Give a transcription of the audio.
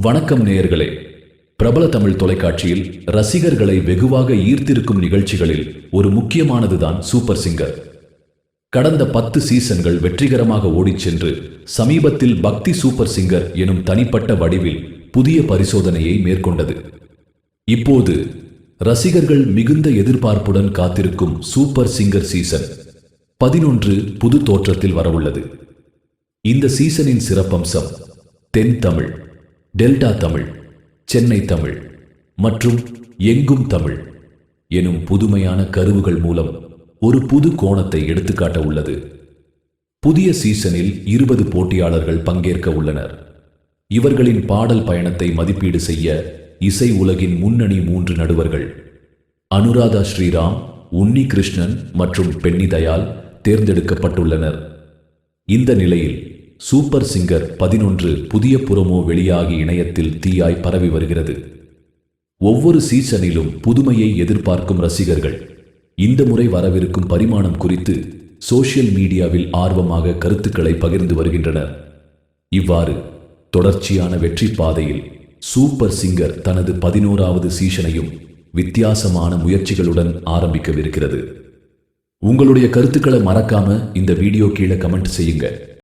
வணக்கம் நேயர்களே. பிரபல தமிழ் தொலைக்காட்சியில் ரசிகர்களை வெகுவாக ஈர்த்திருக்கும் நிகழ்ச்சிகளில் ஒரு முக்கியமானதுதான் சூப்பர் சிங்கர். கடந்த பத்து சீசன்கள் வெற்றிகரமாக ஓடிச் சென்று சமீபத்தில் பக்தி சூப்பர் சிங்கர் எனும் தனிப்பட்ட வடிவில் புதிய பரிசோதனையை மேற்கொண்டது. இப்போது ரசிகர்கள் மிகுந்த எதிர்பார்ப்புடன் காத்திருக்கும் சூப்பர் சிங்கர் சீசன் பதினொன்று புது தோற்றத்தில் வரவுள்ளது. இந்த சீசனின் சிறப்பம்சம் தென் தமிழ். டெல்டா தமிழ் சென்னை தமிழ் மற்றும் எங்கும் தமிழ் எனும் புதுமையான கருவுகள் மூலம் ஒரு புது கோணத்தை எடுத்துக்காட்ட உள்ளது. புதிய சீசனில் இருபது போட்டியாளர்கள் பங்கேற்க உள்ளனர். இவர்களின் பாடல் பயணத்தை மதிப்பீடு செய்ய இசை உலகின் முன்னணி மூன்று நடுவர்கள் அனுராதா ஸ்ரீராம் உன்னி கிருஷ்ணன் மற்றும் பென்னி தயால் தேர்ந்தெடுக்கப்பட்டுள்ளனர். இந்த நிலையில் சூப்பர் சிங்கர் பதினொன்று புதிய புறமோ வெளியாகி இணையத்தில் தீயாய் பரவி வருகிறது. ஒவ்வொரு சீசனிலும் புதுமையை எதிர்பார்க்கும் ரசிகர்கள். இந்த முறை வரவிருக்கும் பரிமாணம் குறித்து சோஷியல் மீடியாவில் ஆர்வமாக கருத்துக்களை பகிர்ந்து வருகின்றனர். இவ்வாறு தொடர்ச்சியான வெற்றி பாதையில் சூப்பர் சிங்கர் தனது பதினோராவது சீசனையும் வித்தியாசமான முயற்சிகளுடன் ஆரம்பிக்கவிருக்கிறது. உங்களுடைய கருத்துக்களை மறக்காம இந்த வீடியோ கீழே கமெண்ட் செய்யுங்க.